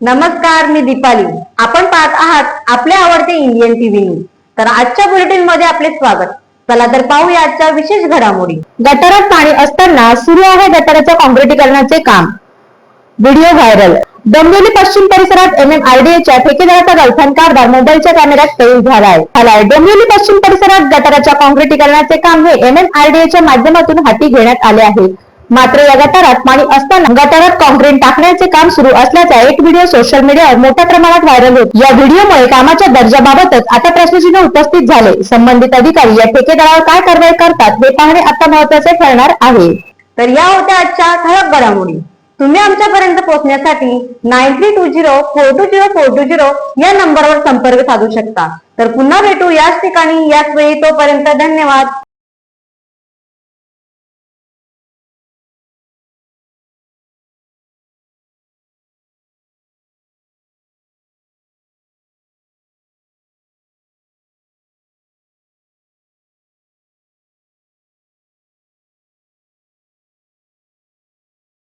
नमस्कार मी दीपाली. आपण पाहत आहात आपले आवडते इंडियन टीव्ही न्यूज तर आजच्या बुलेटिनमध्ये आपले स्वागत. चला तर पाहूया आजच्या विशेष घडामोडी. गटारात पाणी असताना सुरू आहे गटाराच्या काँक्रिटीकरणाचे काम. Video viral. डोंबिवली पश्चिम परिसरात एम एम च्या ठेकेदाराचा गर्लफ्रेंड कारभार मोबाईलच्या कॅमेऱ्यात कैद झालाय. आहे डोंबिवली पश्चिम परिसरात गटाराच्या काँक्रिटीकरणाचे काम हे एम एम च्या माध्यमातून हाती घेण्यात आले आहे. मात्र या गटारात पाणी असताना गटारात कॉन्क्रीट टाकण्याचे काम सुरू असल्याचा एक व्हिडिओ सोशल मीडियावर मोठ्या प्रमाणात व्हायरल होत. या व्हिडिओमुळे कामाच्या दर्जाबाबतच आता प्रश्नचिन्ह उपस्थित झाले. संबंधित अधिकारी या ठेकेदारावर काय कारवाई करतात हे पाहणे आता महत्त्वाचे ठरणार आहे. तर या होत्या आजच्या ठळक घडामोडी. तुम्ही आमच्यापर्यंत पोहोचण्यासाठी nine three two zero four two zero four two zero या नंबरवर संपर्क साधू शकता. तर पुन्हा भेटू याच ठिकाणी याच वेळी तोपर्यंत धन्यवाद.